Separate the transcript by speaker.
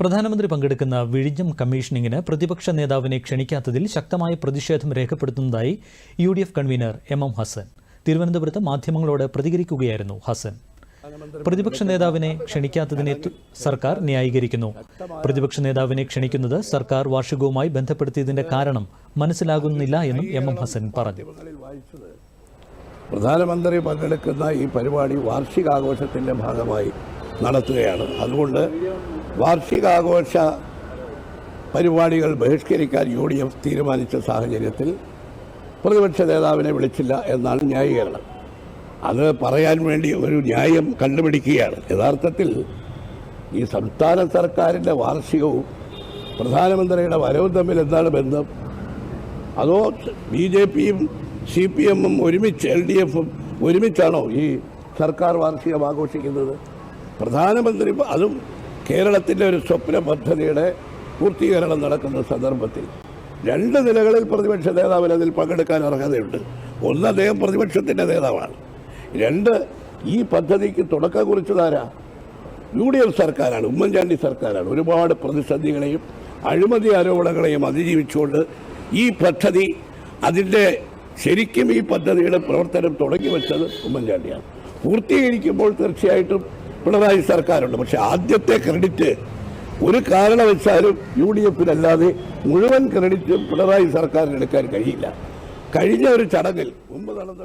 Speaker 1: പ്രധാനമന്ത്രി പങ്കെടുക്കുന്ന വിഴിഞ്ഞം കമ്മീഷനിങ്ങിന് പ്രതിപക്ഷ നേതാവിനെ ക്ഷണിക്കാത്തതിൽ ശക്തമായ പ്രതിഷേധം രേഖപ്പെടുത്തുന്നതായി U D F convener M M Hassan. തിരുവനന്തപുരത്ത് മാധ്യമങ്ങളോട് പ്രതികരിക്കുകയായിരുന്നു ഹസൻ. പ്രതിപക്ഷ നേതാവിനെ ക്ഷണിക്കാത്തതിനെ സർക്കാർ ന്യായീകരിക്കുന്നു. പ്രതിപക്ഷ നേതാവിനെ ക്ഷണിക്കുന്നത് സർക്കാർ വാർഷികവുമായി ബന്ധപ്പെടുത്തിയതിന്റെ കാരണം മനസ്സിലാകുന്നില്ല എന്നും എം എം ഹസൻ പറഞ്ഞു.
Speaker 2: പ്രധാനമന്ത്രി പങ്കെടുക്കുന്ന ഈ പരിപാടി വാർഷികാഘോഷത്തിന്റെ ഭാഗമായി നടത്തുകയാണ്. അതുകൊണ്ട് വാർഷികാഘോഷ പരിപാടികൾ ബഹിഷ്കരിക്കാൻ യു ഡി എഫ് തീരുമാനിച്ച സാഹചര്യത്തിൽ പ്രതിപക്ഷ നേതാവിനെ വിളിച്ചില്ല എന്നാണ് ന്യായീകരണം. അത് പറയാൻ വേണ്ടി ഒരു ന്യായം കണ്ടുപിടിക്കുകയാണ്. യഥാർത്ഥത്തിൽ ഈ സംസ്ഥാന സർക്കാരിന്റെ വാർഷികവും പ്രധാനമന്ത്രിയുടെ വരവും തമ്മിൽ എന്താണ് ബന്ധം? അതോ ബി ജെ പിയും സി പി എമ്മും ഒരുമിച്ച് എൽ ഡി എഫും ഒരുമിച്ചാണോ ഈ സർക്കാർ വാർഷികം ആഘോഷിക്കുന്നത്? പ്രധാനമന്ത്രി അതും കേരളത്തിന്റെ ഒരു സ്വപ്ന പദ്ധതിയുടെ പൂർത്തീകരണം നടക്കുന്ന സന്ദർഭത്തിൽ രണ്ട് നിലകളിൽ പ്രതിപക്ഷ നേതാവിന് അതിൽ പങ്കെടുക്കാൻ അർഹതയുണ്ട്. ഒന്ന് അദ്ദേഹം പ്രതിപക്ഷത്തിന്റെ നേതാവാണ്. രണ്ട് ഈ പദ്ധതിക്ക് തുടക്കം കുറിച്ചതാരാ യു ഡി എഫ് സർക്കാരാണ് ഉമ്മൻചാണ്ടി സർക്കാരാണ്. ഒരുപാട് പ്രതിസന്ധികളെയും അഴിമതി ആരോപണങ്ങളെയും അതിജീവിച്ചുകൊണ്ട് ഈ പദ്ധതി അതിന്റെ ശരിക്കും ഈ പദ്ധതിയുടെ പ്രവർത്തനം തുടങ്ങി വെച്ചത് ഉമ്മൻചാണ്ടിയാണ്. പൂർത്തീകരിക്കുമ്പോൾ തീർച്ചയായിട്ടും പിണറായി സർക്കാരുണ്ട്. പക്ഷെ ആദ്യത്തെ ക്രെഡിറ്റ് ഒരു കാരണവശാലും യു ഡി എഫിനല്ലാതെ മുഴുവൻ ക്രെഡിറ്റും പിണറായി സർക്കാരിന് എടുക്കാൻ കഴിയില്ല. കഴിഞ്ഞ ഒരു ചടങ്ങിൽ മുമ്പ് നടന്ന